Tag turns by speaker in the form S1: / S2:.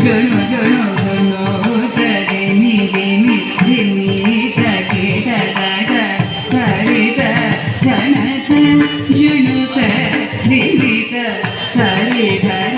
S1: Journal, journal. And.